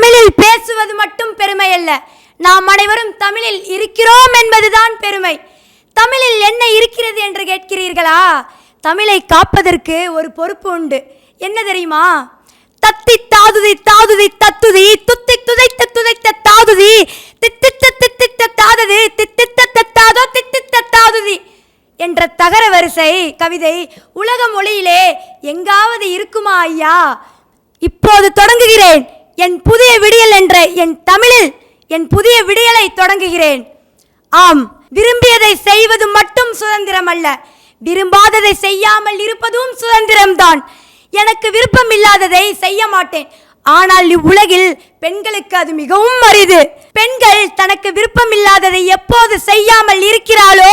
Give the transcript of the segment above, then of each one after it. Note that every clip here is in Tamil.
தமிழில் பேசுவது மட்டும் பெருமை அல்ல. நாம் அனைவரும் தமிழில் இருக்கிறோம் என்பதுதான் பெருமை. தமிழில் என்ன இருக்கிறது என்று கேட்கிறீர்களா? தமிழை காப்பதற்கு ஒரு பொறுப்பு உண்டு. என்ன தெரியுமா? தத்தி தாதுதி தாதுதி தத்துதி துத்தி துதைத்த துதைத்த தாதுதி. தித்தித்த தித்தித்த தாதது தித்தித்த தாதோ தித்தித்த தாதுதி என்ற தகர வரிசை கவிதை உலக மொழியிலே எங்காவது இருக்குமா ஐயா? இப்போது தொடங்குகிறேன். என் புதிய விடியல் என்ற என் தமிழில் என் புதிய விடியலை தொடங்குகிறேன். ஆம் விரும்பியதை செய்வது மட்டும் சுதந்திரம் அல்ல. விரும்பாததை செய்யாமல் இருப்பதும் சுதந்திரம்தான். எனக்கு விருப்பம் இல்லாததை செய்ய மாட்டேன். ஆனால் இவ்வுலகில் பெண்களுக்கு அது மிகவும் அரிது. பெண்கள் தனக்கு விருப்பம் இல்லாததை எப்போது செய்யாமல் இருக்கிறாளோ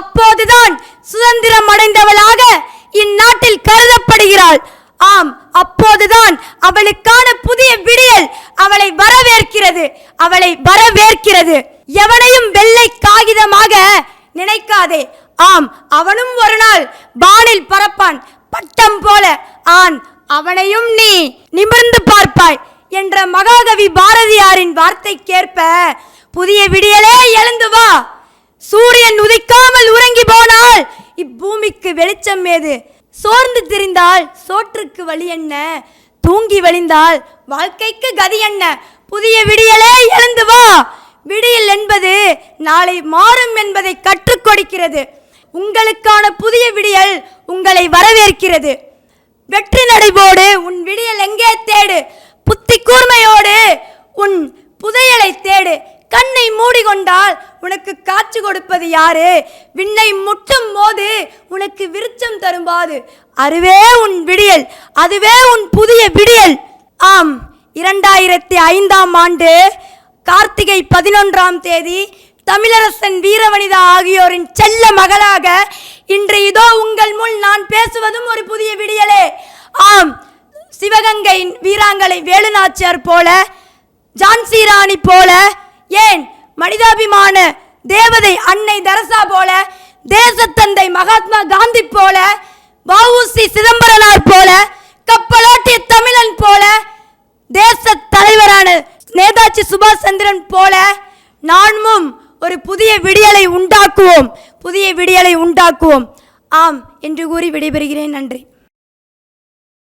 அப்போதுதான் சுதந்திரம் அடைந்தவளாக இந்நாட்டில் கருதப்படுகிறாள். ஆம் அப்போதுதான் அவளுக்கான புதிய விடியல் அவளை வரவேற்கிறது அவளை வரவேற்கிறது. எவனையும் வெள்ளை காகிதமாக நினைக்காதே. ஆம் அவனும் ஒரு நாள் வானில் பறப்பான் பட்டம் போல. ஆன் அவனையும் நீ நிமிர்ந்து பார்ப்பாய் என்ற மகாகவி பாரதியாரின் வார்த்தைக்கேற்ப புதிய விடியலே எழுந்து வா. சூரியன் உதிக்காமல் உறங்கி போனால் இப்பூமிக்கு வெளிச்சம் ஏது? சோர்ந்து திரிந்தால் சோற்றுக்கு வழி என்ன? தூங்கி வழிந்தால் வாழ்க்கைக்கு கதி என்ன? புதிய விடியலே எழுந்து வா. விடியல் என்பது நாளை மாறும் என்பதை கற்றுக் கொடுக்கிறது. உங்களுக்கான புதிய விடியல் உங்களை வரவேற்கிறது. வெற்றி நடைபோடு உன் விடியல் எங்கே தேடு? புத்தி கூர்மையோடு உன் புதையலை தேடு. கண்ணை மூடிக்கொண்டால் உனக்கு காட்சி கொடுப்பது யாரு? விண்ணை முட்டும் போது உனக்கு விருச்சம் தரும்பாது. அதுவே உன் விடியல். அதுவே உன் புதிய விடியல். ஆம் இரண்டாயிரத்தி ஐந்தாம் ஆண்டு கார்த்திகை பதினொன்றாம் தேதி தமிழரசன் வீரவனிதா ஆகியோரின் செல்ல மகளாக இன்று இதோ உங்கள் முன் நான் பேசுவதும் ஒரு புதிய விடியலே. ஆம் சிவகங்கை வீராங்கனை வேலுநாச்சியார் போல ஜான்சி ராணி போல ஏன் மனிதாபிமான தேவதை அன்னை தரசா போல தேசத்தந்தை மகாத்மா காந்தி போல வஉசி சிதம்பரனார் போல கப்பலாட்டிய தமிழன் போல தேச தலைவரான நேதாஜி சுபாஷ் சந்திரன் போல நானும் ஒரு புதிய விடியலை உண்டாக்குவோம் புதிய விடியலை உண்டாக்குவோம். ஆம் என்று கூறி விடைபெறுகிறேன். நன்றி.